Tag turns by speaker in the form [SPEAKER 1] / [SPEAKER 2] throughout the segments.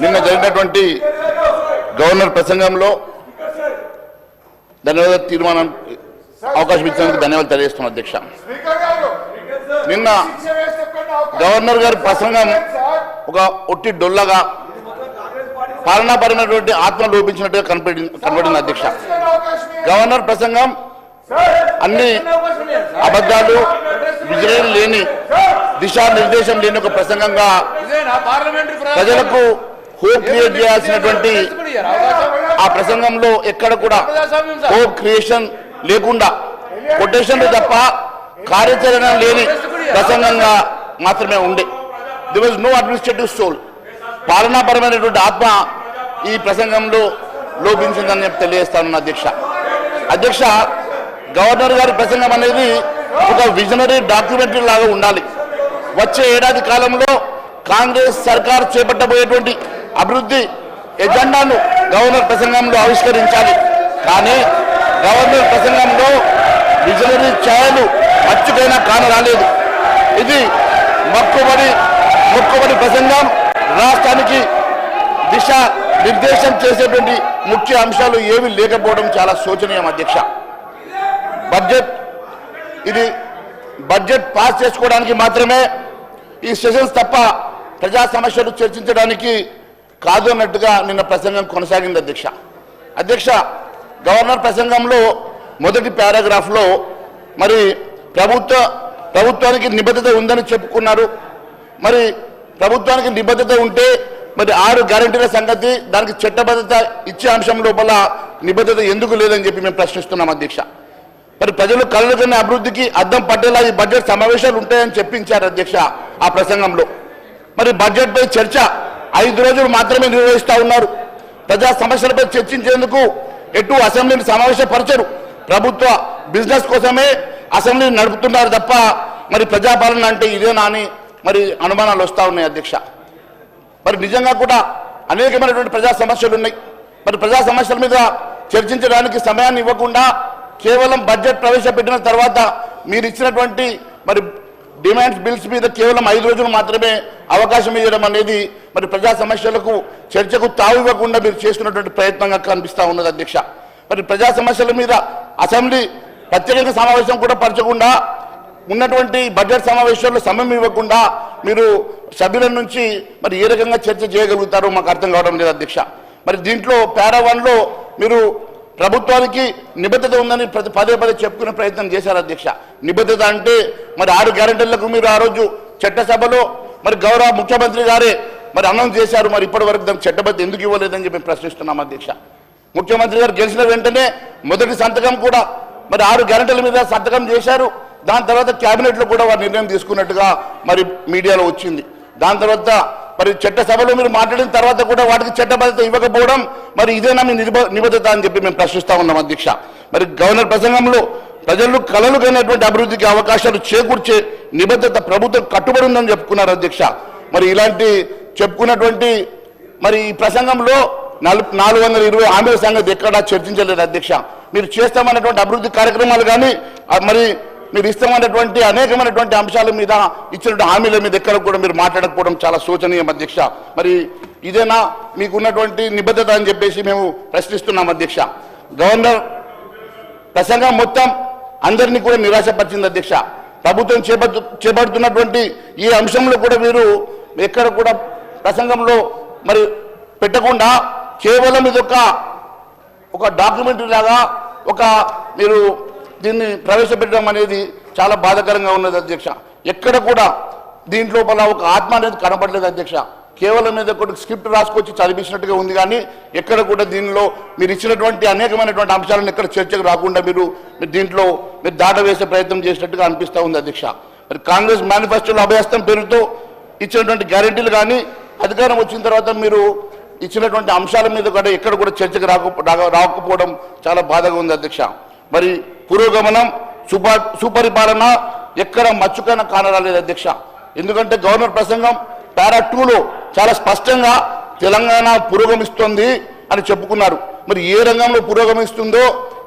[SPEAKER 1] నిన్న జరిగినటువంటి గవర్నర్ ప్రసంగంలో ధన్యవాద తీర్మానం అవకాశం ఇచ్చినందుకు ధన్యవాదాలు తెలియజేస్తున్నాను అధ్యక్ష నిన్న గవర్నర్ గారి ప్రసంగం ఒక ఒట్టి డొల్లగా పాలనాపరమైనటువంటి ఆత్మ లోపించినట్టుగా కనపడింది కనపడింది అధ్యక్ష. గవర్నర్ ప్రసంగం అన్ని అబద్ధాలు విజయం లేని దిశానిర్దేశం లేని ఒక ప్రసంగంగా ప్రజలకు హోప్ క్రియేట్ చేయాల్సినటువంటి? ఆ ప్రసంగంలో ఎక్కడ కూడా. హోప్ క్రియేషన్ లేకుండా కొటేషన్లు తప్ప కార్యాచరణ లేని ప్రసంగంగా మాత్రమే ఉండే. There was no administrative soul పాలనాపరమైనటువంటి ఆత్మ ఈ ప్రసంగంలో లోపించిందని చెప్పి తెలియజేస్తాను అధ్యక్ష. అధ్యక్ష గవర్నర్ గారి ప్రసంగం అనేది ఒక విజనరీ డాక్యుమెంటరీ లాగా ఉండాలి. వచ్చే ఏడాది కాలంలో కాంగ్రెస్ సర్కార్ చేపట్టబోయేటువంటి అభివృద్ధి ఎజెండాను గవర్నర్ ప్రసంగంలో ఆవిష్కరించాలి. కానీ గవర్నర్ ప్రసంగంలో విజనరీ ఛాయలు మచ్చుకైనా కానరాలేదు ఇది మొక్కుబడి మొక్కుబడి ప్రసంగం. రాష్ట్రానికి దిశ నిర్దేశం చేసేటువంటి ముఖ్య అంశాలు ఏమీ లేకపోవడం చాలా శోచనీయం అధ్యక్ష. బడ్జెట్ ఇది బడ్జెట్ పాస్ చేసుకోవడానికి మాత్రమే ఈ సెషన్స్ తప్ప ప్రజా సమస్యలు చర్చించడానికి కాదు అన్నట్టుగా నిన్న ప్రసంగం కొనసాగింది అధ్యక్ష. అధ్యక్ష గవర్నర్ ప్రసంగంలో మొదటి పారాగ్రాఫ్లో మరి ప్రభుత్వ ప్రభుత్వానికి నిబద్ధత ఉందని చెప్పుకున్నారు. మరి ప్రభుత్వానికి నిబద్ధత ఉంటే మరి ఆరు గ్యారంటీల సంగతి దానికి చట్టబద్ధత ఇచ్చే అంశం లోపల నిబద్ధత ఎందుకు లేదని చెప్పి మేము ప్రశ్నిస్తున్నాం అధ్యక్ష. మరి ప్రజలు కళ్ళు కన్నా అభివృద్ధికి అద్దం పట్టేలా ఈ బడ్జెట్ సమావేశాలు ఉంటాయని చెప్పించారు అధ్యక్ష ఆ ప్రసంగంలో. మరి బడ్జెట్పై చర్చ ఐదు రోజులు మాత్రమే నిర్వహిస్తూ ఉన్నారు. ప్రజా సమస్యలపై చర్చించేందుకు ఎటు అసెంబ్లీని సమావేశపరచరు. ప్రభుత్వ బిజినెస్ కోసమే అసెంబ్లీని నడుపుతున్నారు తప్ప మరి ప్రజాపాలన అంటే ఇదేనా అని మరి అనుమానాలు వస్తూ ఉన్నాయి అధ్యక్ష. మరి నిజంగా కూడా అనేకమైనటువంటి ప్రజా సమస్యలు ఉన్నాయి. మరి ప్రజా సమస్యల మీద చర్చించడానికి సమయాన్ని ఇవ్వకుండా కేవలం బడ్జెట్ ప్రవేశపెట్టిన తర్వాత మీరు ఇచ్చినటువంటి మరి డిమాండ్స్ బిల్స్ మీద కేవలం ఐదు రోజులు మాత్రమే అవకాశం ఇవ్వడం అనేది మరి ప్రజా సమస్యలకు చర్చకు తావు ఇవ్వకుండా మీరు చేస్తున్నటువంటి ప్రయత్నంగా కనిపిస్తూ ఉన్నది అధ్యక్ష. మరి ప్రజా సమస్యల మీద అసెంబ్లీ ప్రత్యేక సమావేశం కూడా పరచకుండా ఉన్నటువంటి బడ్జెట్ సమావేశాల్లో సమయం ఇవ్వకుండా మీరు సభ్యుల నుంచి మరి ఏ రకంగా చర్చ చేయగలుగుతారో మాకు అర్థం కావడం లేదు అధ్యక్ష. మరి దీంట్లో పారా వన్లో మీరు ప్రభుత్వానికి నిబద్ధత ఉందని ప్రతి పదే పదే చెప్పుకునే ప్రయత్నం చేశారు అధ్యక్ష. నిబద్ధత అంటే మరి ఆరు గ్యారెంటీలకు మీరు ఆ రోజు చట్టసభలో మరి గౌరవ ముఖ్యమంత్రి గారే మరి అనౌన్స్ చేశారు. మరి ఇప్పటి వరకు దానికి చట్టబద్ధ ఎందుకు ఇవ్వలేదని చెప్పి ప్రశ్నిస్తున్నాం అధ్యక్ష. ముఖ్యమంత్రి గారు గెలిచిన వెంటనే మొదటి సంతకం కూడా మరి ఆరు గ్యారెంటీల మీద సంతకం చేశారు. దాని తర్వాత క్యాబినెట్లో కూడా వారు నిర్ణయం తీసుకున్నట్టుగా మరి మీడియాలో వచ్చింది. దాని తర్వాత మరి చట్ట సభలో మీరు మాట్లాడిన తర్వాత కూడా వాటికి చట్టబద్ధత ఇవ్వకపోవడం మరి ఇదేనా మీ నిబ- నిబద్ధత అని చెప్పి మేము ప్రశ్నిస్తా ఉన్నాం అధ్యక్ష. మరి గవర్నర్ ప్రసంగంలో ప్రజలు కలలు కనేటువంటి అభివృద్ధికి అవకాశాలు చేకూర్చే నిబద్ధత ప్రభుత్వం కట్టుబడి ఉందని చెప్పుకున్నారు అధ్యక్ష. మరి ఇలాంటి చెప్పుకున్నటువంటి మరి ఈ ప్రసంగంలో నాలుగు నాలుగు వందల ఇరవై హామీల సంగతి ఎక్కడా చర్చించలేదు అధ్యక్ష. మీరు చేస్తామన్నటువంటి అభివృద్ధి కార్యక్రమాలు కానీ మరి మీరు ఇష్టమైనటువంటి అనేకమైనటువంటి అంశాల మీద ఇచ్చినటువంటి హామీల మీద ఎక్కడ కూడా మీరు మాట్లాడకపోవడం చాలా శోచనీయం అధ్యక్ష. మరి ఇదేనా మీకున్నటువంటి నిబద్ధత అని చెప్పేసి మేము ప్రశ్నిస్తున్నాం అధ్యక్ష. గవర్నర్ ప్రసంగం మొత్తం అందరినీ కూడా నిరాశపరిచింది అధ్యక్ష. ప్రభుత్వం చేపట్టు చేపడుతున్నటువంటి ఈ అంశంలో కూడా మీరు ఎక్కడ కూడా ప్రసంగంలో మరి పెట్టకుండా కేవలం ఇది ఒక ఒక డాక్యుమెంటరీ లాగా ఒక మీరు దీన్ని ప్రవేశపెట్టడం అనేది చాలా బాధాకరంగా ఉన్నది అధ్యక్ష. ఎక్కడ కూడా దీంట్లో ఒక ఆత్మ అనేది కనపడలేదు అధ్యక్ష. కేవలం మీద ఒకటి స్క్రిప్ట్ రాసుకొచ్చి చదివించినట్టుగా ఉంది కానీ ఎక్కడ కూడా దీనిలో మీరు ఇచ్చినటువంటి అనేకమైనటువంటి అంశాలను ఎక్కడ చర్చకు రాకుండా మీరు దీంట్లో మీరు దాట వేసే ప్రయత్నం చేసినట్టుగా అనిపిస్తూ ఉంది అధ్యక్ష. మరి కాంగ్రెస్ మేనిఫెస్టోలో అభ్యస్తం పేరుతో ఇచ్చినటువంటి గ్యారెంటీలు కానీ అధికారం వచ్చిన తర్వాత మీరు ఇచ్చినటువంటి అంశాల మీద కూడా ఎక్కడ కూడా చర్చకు రాకపోవడం చాలా బాధగా ఉంది అధ్యక్ష. మరి పురోగమనం సుప సుపరిపాలన ఎక్కడ మచ్చుకైన కానరాలేదు అధ్యక్ష. ఎందుకంటే గవర్నర్ ప్రసంగం పారా టూలో చాలా స్పష్టంగా తెలంగాణ పురోగమిస్తుంది అని చెప్పుకున్నారు. మరి ఏ రంగంలో పురోగమిస్తుందో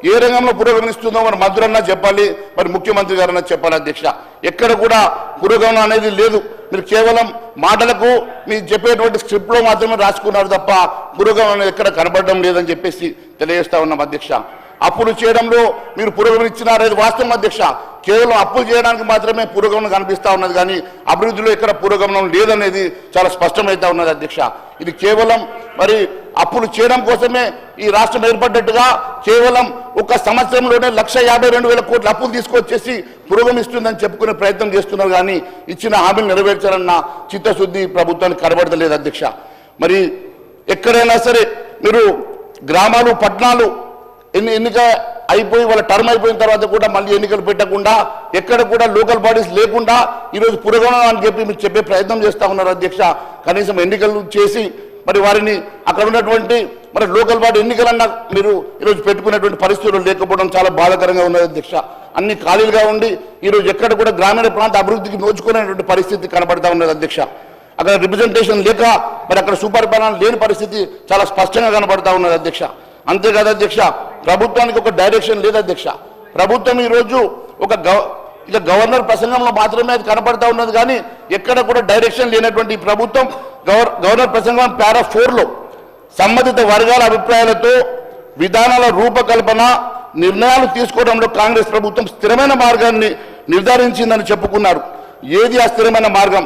[SPEAKER 1] ఏ రంగంలో పురోగమిస్తుందో మరి మంత్రులన్నా చెప్పాలి మరి ముఖ్యమంత్రి గారన్నా చెప్పాలి అధ్యక్ష. ఎక్కడ కూడా పురోగమనం అనేది లేదు. మీరు కేవలం మాటలకు మీరు చెప్పేటువంటి స్క్రిప్ట్లో మాత్రమే రాసుకున్నారు తప్ప పురోగమనం ఎక్కడ కనబడడం లేదని చెప్పేసి తెలియజేస్తా ఉన్నాం అధ్యక్ష. అప్పులు చేయడంలో మీరు పురోగమనం ఇచ్చినారు వాస్తవం అధ్యక్ష. కేవలం అప్పులు చేయడానికి మాత్రమే పురోగమనం కనిపిస్తా ఉన్నది కానీ అభివృద్ధిలో ఎక్కడ పురోగమనం లేదనేది చాలా స్పష్టమైతా ఉన్నది అధ్యక్ష. ఇది కేవలం మరి అప్పులు చేయడం కోసమే ఈ రాష్ట్రం ఏర్పడ్డట్టుగా కేవలం ఒక సంవత్సరంలోనే లక్ష యాభై రెండు వేల కోట్ల అప్పులు తీసుకొచ్చేసి పురోగమిస్తుందని చెప్పుకునే ప్రయత్నం చేస్తున్నారు కానీ ఇచ్చిన హామీలు నెరవేర్చాలన్న చిత్తశుద్ధి ప్రభుత్వానికి కనబడతలేదు అధ్యక్ష. మరి ఎక్కడైనా సరే మీరు గ్రామాలు పట్టణాలు ఎన్ని ఎన్నిక అయిపోయి వాళ్ళ టర్మ్ అయిపోయిన తర్వాత కూడా మళ్ళీ ఎన్నికలు పెట్టకుండా ఎక్కడ కూడా లోకల్ బాడీస్ లేకుండా ఈరోజు పురగణం అని చెప్పి మీరు చెప్పే ప్రయత్నం చేస్తూ ఉన్నారు అధ్యక్ష. కనీసం ఎన్నికలు చేసి మరి వారిని అక్కడ ఉన్నటువంటి మరి లోకల్ బాడీ ఎన్నికలన్నా మీరు ఈరోజు పెట్టుకునేటువంటి పరిస్థితులు లేకపోవడం చాలా బాధాకరంగా ఉన్నది అధ్యక్ష. అన్ని ఖాళీలుగా ఉండి ఈరోజు ఎక్కడ కూడా గ్రామీణ ప్రాంత అభివృద్ధికి నోచుకునేటువంటి పరిస్థితి కనబడతా ఉన్నది అధ్యక్ష. అక్కడ రిప్రజెంటేషన్ లేక మరి అక్కడ సుపరిపాలన లేని పరిస్థితి చాలా స్పష్టంగా కనబడతా ఉన్నది అధ్యక్ష. అంతేకాదు అధ్యక్ష ప్రభుత్వానికి ఒక డైరెక్షన్ లేదు అధ్యక్ష. ప్రభుత్వం ఈరోజు ఒక గవ ఇక గవర్నర్ ప్రసంగంలో మాత్రమే అది కనపడతా ఉన్నది కానీ ఎక్కడ కూడా డైరెక్షన్ లేనటువంటి ప్రభుత్వం గవర్ గవర్నర్ ప్రసంగం పారా ఫోర్లో సంబంధిత వర్గాల అభిప్రాయాలతో విధానాల రూపకల్పన నిర్ణయాలు తీసుకోవడంలో కాంగ్రెస్ ప్రభుత్వం స్థిరమైన మార్గాన్ని నిర్ధారించిందని చెప్పుకున్నారు. ఏది ఆ స్థిరమైన మార్గం?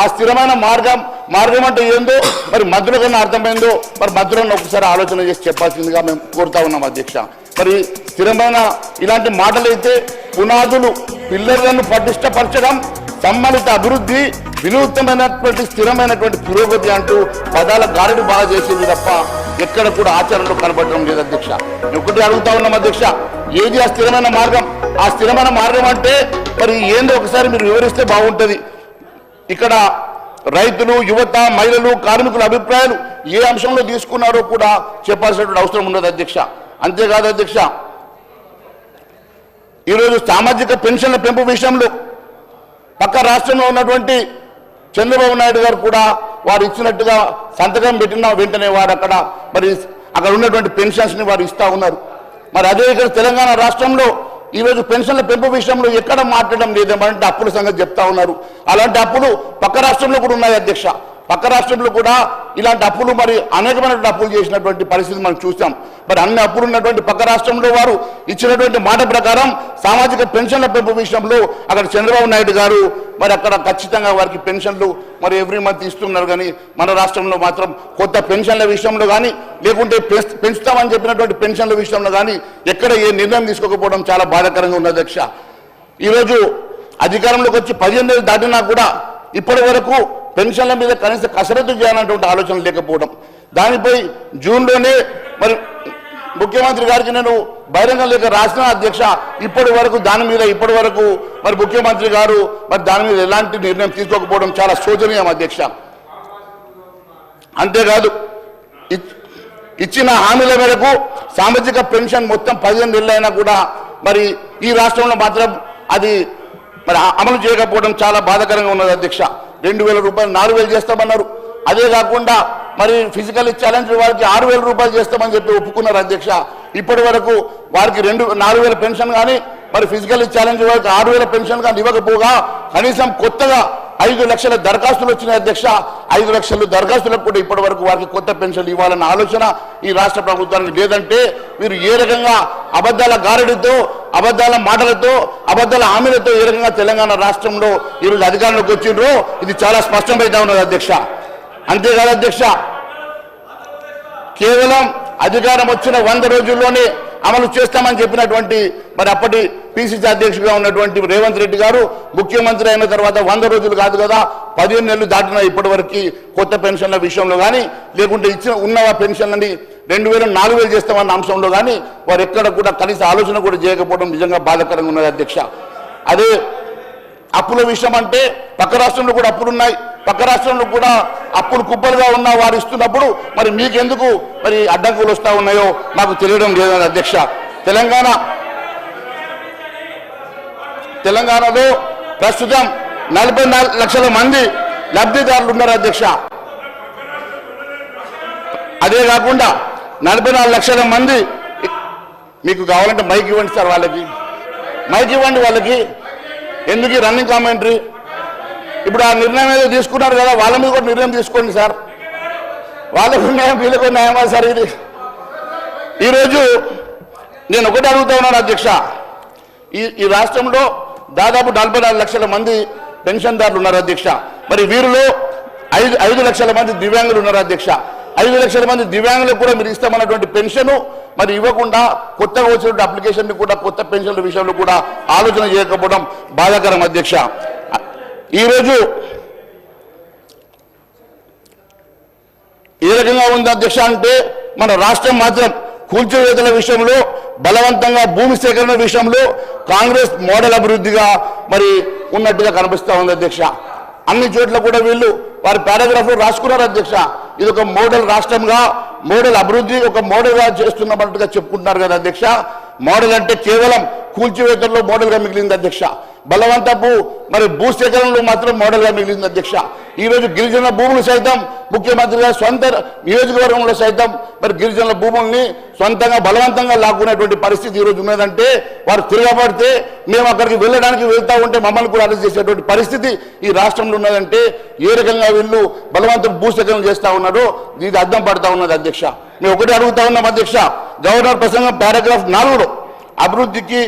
[SPEAKER 1] ఆ స్థిరమైన మార్గం మార్గం అంటే ఏందో మరి మధ్యలో కన్నా అర్థమైందో మరి మధ్యలో ఒకసారి ఆలోచన చేసి చెప్పాల్సిందిగా మేము కోరుతా ఉన్నాం అధ్యక్ష. మరి స్థిరమైన ఇలాంటి మాటలైతే పునాదులు పిల్లర్లను పటిష్టపరచడం సంబంధిత అభివృద్ధి వినూత్నమైనటువంటి స్థిరమైనటువంటి పురోగతి అంటూ పదాల గాడిని బాగా చేసింది తప్ప ఎక్కడ కూడా ఆచరణలో కనబడడం లేదు అధ్యక్ష. ఒకటి అడుగుతా ఉన్నాం అధ్యక్ష ఏది ఆ స్థిరమైన మార్గం? ఆ స్థిరమైన మార్గం అంటే మరి ఏందో ఒకసారి మీరు వివరిస్తే బాగుంటుంది. ఇక్కడ రైతులు యువత మహిళలు కార్మికుల అభిప్రాయాలు ఏ అంశంలో తీసుకున్నారో కూడా చెప్పాల్సినటువంటి అవసరం ఉన్నది అధ్యక్ష. అంతేకాదు అధ్యక్ష ఈరోజు సామాజిక పెన్షన్ల పెంపు విషయంలో పక్క రాష్ట్రంలో ఉన్నటువంటి చంద్రబాబు నాయుడు గారు కూడా వారు ఇచ్చినట్టుగా సంతకం పెట్టిన వెంటనే వారు అక్కడ మరి అక్కడ ఉన్నటువంటి పెన్షన్స్ని వారు ఇస్తా ఉన్నారు. మరి అదే ఇక్కడ తెలంగాణ రాష్ట్రంలో ఈరోజు పెన్షన్ల పెంపు విషయంలో ఎక్కడ మాట్లాడడం లేదేమంటే అప్పుల సంగతి చెప్తా ఉన్నారు. అలాంటి అప్పులు పక్క రాష్ట్రంలో కూడా ఉన్నాయి అధ్యక్ష. పక్క రాష్ట్రంలో కూడా ఇలాంటి అప్పులు మరి అనేకమైనటువంటి అప్పులు చేసినటువంటి పరిస్థితి మనం చూసాం మరి అన్ని అప్పులు ఉన్నటువంటి పక్క రాష్ట్రంలో వారు ఇచ్చినటువంటి మాట ప్రకారం సామాజిక పెన్షన్ల పెంపు విషయంలో అక్కడ చంద్రబాబు నాయుడు గారు మరి అక్కడ ఖచ్చితంగా వారికి పెన్షన్లు మరి ఎవ్రీ మంత్ ఇస్తున్నారు. కానీ మన రాష్ట్రంలో మాత్రం కొత్త పెన్షన్ల విషయంలో కానీ లేకుంటే పెంచుతామని చెప్పినటువంటి పెన్షన్ల విషయంలో కానీ ఎక్కడ ఏ నిర్ణయం తీసుకోకపోవడం చాలా బాధాకరంగా ఉంది అధ్యక్ష. ఈరోజు అధికారంలోకి వచ్చి పదిహేను నెలలు దాటినా కూడా ఇప్పటి వరకు పెన్షన్ల మీద కనీస కసరత్తు చేయాలన్నటువంటి ఆలోచన లేకపోవడం. దానిపై జూన్లోనే మరి ముఖ్యమంత్రి గారికి నేను బహిరంగ లేఖ రాసిన అధ్యక్ష ఇప్పటి వరకు దాని మీద ఇప్పటి వరకు మరి ముఖ్యమంత్రి గారు మరి దాని మీద ఎలాంటి నిర్ణయం తీసుకోకపోవడం చాలా శోచనీయం అధ్యక్ష. అంతేకాదు ఇచ్చిన హామీల మేరకు సామాజిక పెన్షన్ మొత్తం పదిహేను నెలలైనా కూడా మరి ఈ రాష్ట్రంలో మాత్రం అది మరి అమలు చేయకపోవడం చాలా బాధాకరంగా ఉన్నది అధ్యక్ష. రెండు వేల రూపాయలు నాలుగు వేలు చేస్తామన్నారు. అదే కాకుండా మరి ఫిజికల్ ఛాలెంజ్ వారికి ఆరు వేల రూపాయలు చేస్తామని చెప్పి ఒప్పుకున్నారు అధ్యక్ష. ఇప్పటి వరకు వారికి రెండు నాలుగు వేల పెన్షన్ కానీ మరి ఫిజికల్ ఛాలెంజ్ వారికి ఆరు వేల పెన్షన్ కానీ ఇవ్వకపోగా కనీసం కొత్తగా ఐదు లక్షల దరఖాస్తులు వచ్చినాయి అధ్యక్ష. ఐదు లక్షలు దరఖాస్తులకు కూడా ఇప్పటి వరకు వారికి కొత్త పెన్షన్లు ఇవ్వాలన్న ఆలోచన ఈ రాష్ట్ర ప్రభుత్వానికి లేదంటే మీరు ఏ రకంగా అబద్ధాల గారడితో అబద్ధాల మాటలతో అబద్ధాల హామీలతో ఏ రకంగా తెలంగాణ రాష్ట్రంలో ఈరోజు అధికారంలోకి వచ్చిండ్రో ఇది చాలా స్పష్టమైతే ఉన్నది అధ్యక్ష. అంతేకాదు అధ్యక్ష కేవలం అధికారం వచ్చిన వంద రోజుల్లోనే అమలు చేస్తామని చెప్పినటువంటి మరి అప్పటి పిసిసి అధ్యక్షుడిగా ఉన్నటువంటి రేవంత్ రెడ్డి గారు ముఖ్యమంత్రి అయిన తర్వాత వంద రోజులు కాదు కదా పదిహేను నెలలు దాటిన ఇప్పటి కొత్త పెన్షన్ల విషయంలో కానీ లేకుంటే ఇచ్చిన ఉన్న పెన్షన్లని రెండు వేలు నాలుగు వేలు చేస్తామన్న అంశంలో కానీ వారు ఎక్కడ కూడా కనీస ఆలోచన కూడా చేయకపోవడం నిజంగా బాధాకరంగా ఉన్నది అధ్యక్ష. అదే అప్పుల విషయం అంటే పక్క రాష్ట్రంలో కూడా అప్పులున్నాయి పక్క రాష్ట్రంలో కూడా అప్పులు కుప్పలుగా ఉన్న వారు ఇస్తున్నప్పుడు మరి మీకెందుకు మరి అడ్డంకులు వస్తూ ఉన్నాయో మాకు తెలియడం లేదని అధ్యక్ష. తెలంగాణ తెలంగాణలో ప్రస్తుతం నలభై లక్షల మంది లబ్ధిదారులు ఉన్నారు అధ్యక్ష. అదే కాకుండా నలభై నాలుగు లక్షల మంది మీకు కావాలంటే మైక్ ఇవ్వండి సార్ వాళ్ళకి. మైక్ ఇవ్వండి వాళ్ళకి. ఎందుకు రన్నింగ్ కామెంటరీ ఇప్పుడు ఆ నిర్ణయం ఏదో తీసుకున్నారు కదా వాళ్ళ మీద కూడా నిర్ణయం తీసుకోండి సార్. వాళ్ళకు న్యాయం వీళ్ళకు న్యాయమా సార్ ఇది? ఈరోజు నేను ఒకటి అడుగుతా ఉన్నాను అధ్యక్ష. ఈ ఈ రాష్ట్రంలో దాదాపు నలభై నాలుగు లక్షల మంది పెన్షన్దారులు ఉన్నారు అధ్యక్ష. మరి వీరిలో ఐదు ఐదు లక్షల మంది దివ్యాంగులు ఉన్నారు అధ్యక్ష. ఐదు లక్షల మంది దివ్యాంగులకు కూడా మీరు ఇస్తామన్నటువంటి పెన్షన్ మరి ఇవ్వకుండా కొత్తగా వచ్చినటువంటి అప్లికేషన్లు కూడా కొత్త పెన్షన్ల విషయంలో కూడా ఆలోచన చేయకపోవడం బాధాకరం అధ్యక్ష. ఈరోజు ఏ రకంగా ఉంది అధ్యక్ష అంటే మన రాష్ట్రం మాత్రం కూల్చివేతల విషయంలో బలవంతంగా భూమి సేకరణ విషయంలో కాంగ్రెస్ మోడల్ అభివృద్ధిగా మరి ఉన్నట్టుగా కనిపిస్తూ ఉంది అధ్యక్ష. అన్ని చోట్ల కూడా వీళ్ళు వారి పారాగ్రాఫ్లో రాసుకున్నారు అధ్యక్ష. ఇది ఒక మోడల్ రాష్ట్రంగా మోడల్ అభివృద్ధి ఒక మోడల్గా చేస్తున్నట్టుగా చెప్పుకుంటున్నారు కదా అధ్యక్ష. మోడల్ అంటే కేవలం కూల్చివేతల్లో మోడల్గా మిగిలింది అధ్యక్ష. బలవంతపు మరి భూసేకరణలో మాత్రం మోడల్గా మిగిలింది అధ్యక్ష. ఈ రోజు గిరిజన భూములు సైతం ముఖ్యమంత్రిగా సొంత నియోజకవర్గంలో సైతం మరి గిరిజనుల భూముల్ని సొంతంగా బలవంతంగా లాక్కునేటువంటి పరిస్థితి ఈ రోజు ఉన్నదంటే వారు తిరగబడితే మేము అక్కడికి వెళ్ళడానికి వెళ్తా ఉంటే మమ్మల్ని కూడా అరెస్ట్ చేసేటువంటి పరిస్థితి ఈ రాష్ట్రంలో ఉన్నదంటే ఏ రకంగా వీళ్ళు బలవంతం భూసేకరణ చేస్తూ ఉన్నారో ఇది అర్థం పడతా ఉన్నది అధ్యక్ష. మేము ఒకటి అడుగుతా ఉన్నాం అధ్యక్ష గవర్నర్ ప్రసంగం పారాగ్రాఫ్ నాలుగులో అభివృద్ధికి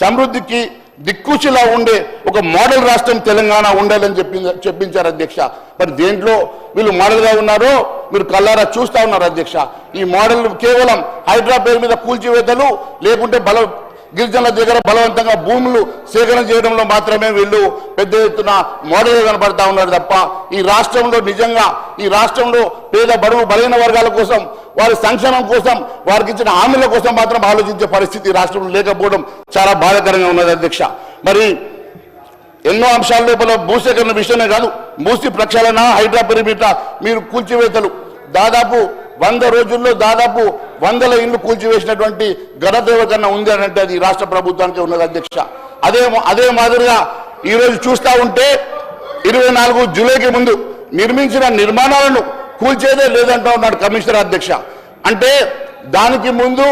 [SPEAKER 1] సమృద్ధికి దిక్కుచిలా ఉండే ఒక మోడల్ రాష్ట్రం తెలంగాణ ఉండాలని చెప్పి చెప్పించారు అధ్యక్ష. మరి దేంట్లో వీళ్ళు మోడల్గా ఉన్నారో మీరు కల్లారా చూస్తా ఉన్నారు అధ్యక్ష. ఈ మోడల్ కేవలం హైదరాబాద్ పేరు మీద కూల్చివేతలు లేకుంటే బల గిరిజనుల దగ్గర బలవంతంగా భూములు సేకరణ చేయడంలో మాత్రమే వీళ్ళు పెద్ద ఎత్తున మోడల్ కనబడతా ఉన్నారు తప్ప ఈ రాష్ట్రంలో నిజంగా ఈ రాష్ట్రంలో పేద బడుగు బలైన వర్గాల కోసం వారి సంక్షేమం కోసం వారికి ఇచ్చిన హామీల కోసం మాత్రం ఆలోచించే పరిస్థితి రాష్ట్రంలో లేకపోవడం చాలా బాధాకరంగా ఉన్నది అధ్యక్ష. మరి ఎన్నో అంశాల లోపల భూసేకరణ విషయమే కాదు మూసి ప్రక్షాళన హైడ్రా పెరిమిట మీరు కూల్చివేతలు. దాదాపు వంద రోజుల్లో దాదాపు వందల ఇల్లు కూల్చివేసినటువంటి ఘనదేవ కన్నా ఉంది అని అంటే అది రాష్ట్ర ప్రభుత్వానికి ఉన్నది అధ్యక్ష. అదే అదే మాదిరిగా ఈరోజు చూస్తా ఉంటే ఇరవై నాలుగు జూలైకి ముందు నిర్మించిన నిర్మాణాలను కూల్చేదే లేదంటూ ఉన్నాడు కమిషనర్ అధ్యక్ష. అంటే దానికి ముందు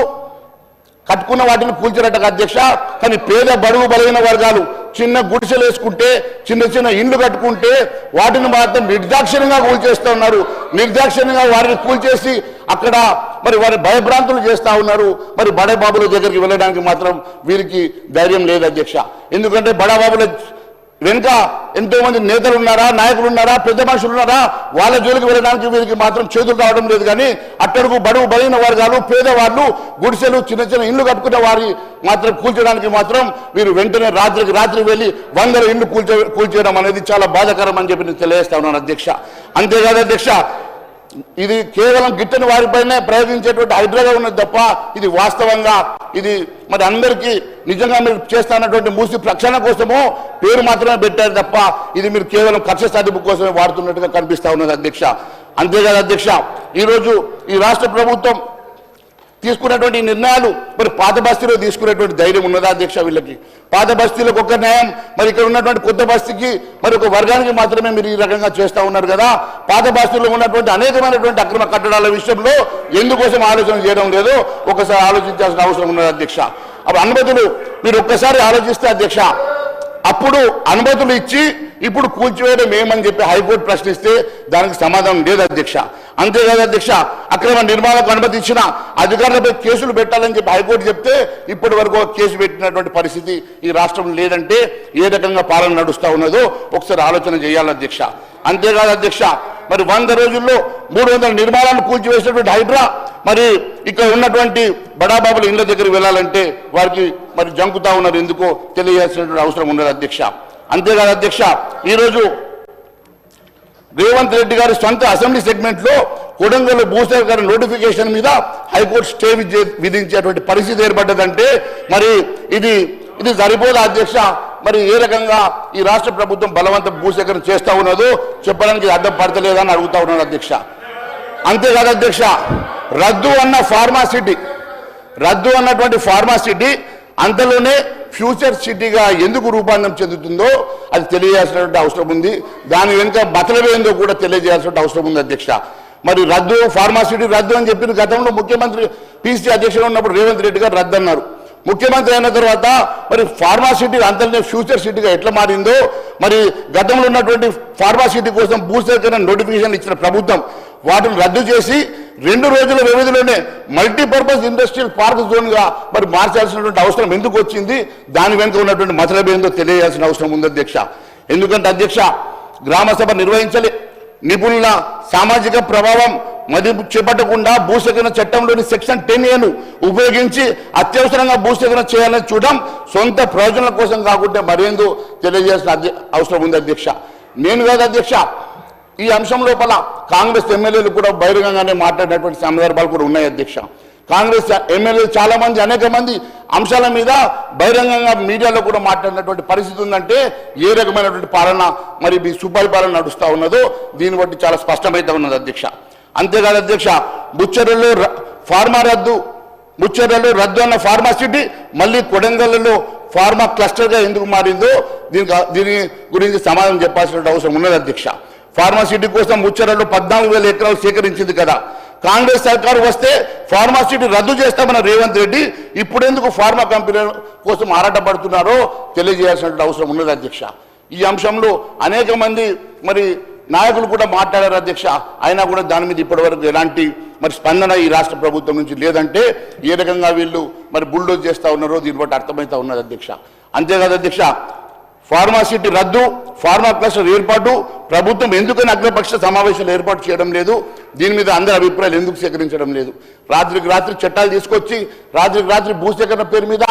[SPEAKER 1] కట్టుకున్న వాటిని కూల్చినట్ట అధ్యక్ష కానీ పేద బడుగు బలైన వర్గాలు చిన్న గుడిసెలు వేసుకుంటే చిన్న చిన్న ఇండ్లు కట్టుకుంటే వాటిని మాత్రం నిర్దాక్షిణ్యంగా కూల్చేస్తూ ఉన్నారు. నిర్దాక్షిణ్యంగా వారిని కూల్చేసి అక్కడ మరి వారి భయభ్రాంతులు చేస్తా ఉన్నారు. మరి బడే బాబుల దగ్గరికి వెళ్ళడానికి మాత్రం వీరికి ధైర్యం లేదు అధ్యక్ష. ఎందుకంటే బడాబాబుల వెనుక ఎంతోమంది నేతలు ఉన్నారా నాయకులు ఉన్నారా పెద్ద మనుషులు ఉన్నారా? వాళ్ళ జోలికి వెళ్ళడానికి వీరికి మాత్రం చేతులు రావడం లేదు కానీ అట్టడుగు బడుగు వారు వర్గాలు పేదవాళ్ళు గుడిసెలు చిన్న చిన్న ఇల్లు కట్టుకున్న వారి మాత్రం కూల్చడానికి మాత్రం వీరు వెంటనే రాత్రికి రాత్రి వెళ్ళి వందల ఇల్లు కూల్చే కూల్చేయడం అనేది చాలా బాధాకరం అని చెప్పి నేను తెలియజేస్తా ఉన్నాను అధ్యక్ష. అంతేకాదు అధ్యక్ష ఇది కేవలం గిట్టని వారిపైనే ప్రయోగించేటువంటి హైడ్రాగా ఉన్నది తప్ప ఇది వాస్తవంగా ఇది మరి అందరికీ నిజంగా మీరు చేస్తున్నటువంటి మూసి రక్షణ కోసమో పేరు మాత్రమే పెట్టారు తప్ప ఇది మీరు కేవలం కక్ష సాధింపు కోసమే వాడుతున్నట్టుగా కనిపిస్తా ఉన్నది అధ్యక్ష. అంతేకాదు అధ్యక్ష ఈరోజు ఈ రాష్ట్ర ప్రభుత్వం తీసుకున్నటువంటి నిర్ణయాలు మరి పాత బస్తీలో తీసుకునేటువంటి ధైర్యం ఉన్నదా అధ్యక్ష వీళ్ళకి? పాత బస్తీలకు ఒక న్యాయం మరి ఇక్కడ ఉన్నటువంటి కొత్త బస్తీకి మరి ఒక వర్గానికి మాత్రమే మీరు ఈ రకంగా చేస్తా ఉన్నారు కదా? పాత బస్తీలో ఉన్నటువంటి అనేకమైనటువంటి అక్రమ కట్టడాల విషయంలో ఎందుకోసం ఆలోచన చేయడం లేదు? ఒకసారి ఆలోచించాల్సిన అవసరం ఉన్నది అధ్యక్ష. అప్పుడు అనుమతులు మీరు ఒక్కసారి ఆలోచిస్తే అధ్యక్ష అప్పుడు అనుమతులు ఇచ్చి ఇప్పుడు కూల్చివేయడం ఏమని చెప్పి హైకోర్టు ప్రశ్నిస్తే దానికి సమాధానం లేదు అధ్యక్ష. అంతేకాదు అధ్యక్ష అక్రమ నిర్మాణకు అనుమతి ఇచ్చిన అధికారులపై కేసులు పెట్టాలని చెప్పి హైకోర్టు చెప్తే ఇప్పటి వరకు కేసు పెట్టినటువంటి పరిస్థితి ఈ రాష్ట్రంలో లేదంటే ఏ రకంగా పాలన నడుస్తూ ఉన్నదో ఒకసారి ఆలోచన చేయాలి అధ్యక్ష. అంతేకాదు అధ్యక్ష మరి వంద రోజుల్లో మూడు వందల నిర్మాణాలను కూల్చివేసినటువంటి హైడ్రా మరి ఇక్కడ ఉన్నటువంటి బడాబాబుల ఇళ్ళ దగ్గరికి వెళ్ళాలంటే వారికి మరి జంకుతా ఉన్నారు ఎందుకో తెలియాల్సినటువంటి అవసరం ఉన్నది అధ్యక్ష. అంతేకాదు అధ్యక్ష ఈరోజు రేవంత్ రెడ్డి గారి సొంత అసెంబ్లీ సెగ్మెంట్లో కొడంగల్ భూసేకరణ నోటిఫికేషన్ మీద హైకోర్టు స్టే విధించేటువంటి పరిస్థితి ఏర్పడ్డదంటే మరి ఇది ఇది సరిపోదు అధ్యక్ష? మరి ఏ రకంగా ఈ రాష్ట్ర ప్రభుత్వం బలవంత భూసేకరణ చేస్తా ఉన్నదో చెప్పడానికి అర్థం పడతలేదని అడుగుతా ఉన్నాడు అధ్యక్ష. అంతేకాదు అధ్యక్ష రద్దు అన్న ఫార్మాసిటీ రద్దు అన్నటువంటి ఫార్మాసిటీ అంతలోనే ఫ్యూచర్ సిటీగా ఎందుకు రూపాంతరం చెందుతుందో అది తెలియజేయాల్సినటువంటి అవసరం ఉంది. దాని వెనుక బతలవేందో కూడా తెలియజేయాల్సిన అవసరం ఉంది అధ్యక్ష. మరి రద్దు ఫార్మాసిటీ రద్దు అని చెప్పిన గతంలో ముఖ్యమంత్రి పీసీ అధ్యక్షుడు ఉన్నప్పుడు రేవంత్ రెడ్డి గారు రద్దు అన్నారు. ముఖ్యమంత్రి అయిన తర్వాత మరి ఫార్మాసిటీ అంతర్జాతీయ ఫ్యూచర్ సిటీగా ఎట్లా మారిందో మరి గతంలో ఉన్నటువంటి ఫార్మాసిటీ కోసం భూసేకరణ నోటిఫికేషన్ ఇచ్చిన ప్రభుత్వం వాటిని రద్దు చేసి రెండు రోజుల వ్యవధిలోనే మల్టీపర్పస్ ఇండస్ట్రియల్ పార్క్ జోన్గా మరి మార్చాల్సినటువంటి అవసరం ఎందుకు వచ్చింది? దాని వెనుక ఉన్నటువంటి మతలబ్ ఏందో తెలియాల్సిన అవసరం ఉంది అధ్యక్ష. ఎందుకంటే అధ్యక్ష గ్రామసభ నిర్వహించలే. నిపుణుల సామాజిక ప్రభావం మదింపు చేపట్టకుండా భూసేకరణ చట్టంలోని సెక్షన్ టెన్ ఏను ఉపయోగించి అత్యవసరంగా భూసేకరణ చేయాలని చూడడం సొంత ప్రయోజనాల కోసం కాకుండా మరేందో తెలియజేసిన అధ్య- అవసరం ఉంది అధ్యక్ష. నేను కాదు అధ్యక్ష. ఈ అంశం లోపల కాంగ్రెస్ ఎమ్మెల్యేలు కూడా బహిరంగంగానే మాట్లాడినటువంటి సందర్భాలు కూడా ఉన్నాయి అధ్యక్ష. కాంగ్రెస్ ఎమ్మెల్యేలు చాలా మంది అనేక మంది అంశాల మీద బహిరంగంగా మీడియాలో కూడా మాట్లాడినటువంటి పరిస్థితి ఉందంటే ఏ రకమైనటువంటి పాలన మరి మీ సుపరిపాలన నడుస్తూ ఉన్నదో దీన్ని బట్టి చాలా స్పష్టమైతే ఉన్నది అధ్యక్ష. అంతేకాదు అధ్యక్ష బుచ్చర్లలో ఫార్మా రద్దు ముచ్చెర్లలో రద్దు అన్న ఫార్మా సిటీ మళ్ళీ కొడంగల్లో ఫార్మా క్లస్టర్గా ఎందుకు మారిందో దీనికి దీని గురించి సమాధానం చెప్పాల్సిన అవసరం ఉన్నది అధ్యక్ష. ఫార్మాసిటీ కోసం ముచ్చరలో పద్నాలుగు వేల ఎకరాలు సేకరించింది కదా. కాంగ్రెస్ సర్కారు వస్తే ఫార్మాసిటీ రద్దు చేస్తామన్న రేవంత్ రెడ్డి ఇప్పుడెందుకు ఫార్మా కంపెనీల కోసం ఆరాటపడుతున్నారో తెలియజేయాల్సిన అవసరం ఉన్నది అధ్యక్ష. ఈ అంశంలో అనేక మంది మరి నాయకులు కూడా మాట్లాడారు అధ్యక్ష. అయినా కూడా దాని మీద ఇప్పటివరకు ఎలాంటి మరి స్పందన ఈ రాష్ట్ర ప్రభుత్వం నుంచి లేదంటే ఏ రకంగా వీళ్ళు మరి బుల్డోజ్ చేస్తూ ఉన్నారో దీన్ని బట్టి అర్థమవుతా ఉన్నది అధ్యక్ష. అంతేకాదు అధ్యక్ష ఫార్మాసిటీ రద్దు ఫార్మా క్లస్టర్ ఏర్పాటు ప్రభుత్వం ఎందుకని అగ్రపక్ష సమావేశాలు ఏర్పాటు చేయడం లేదు? దీని మీద అందరి అభిప్రాయాలు ఎందుకు సేకరించడం లేదు? రాత్రికి రాత్రి చట్టాలు తీసుకొచ్చి రాత్రికి రాత్రి భూసేకరణ పేరు మీద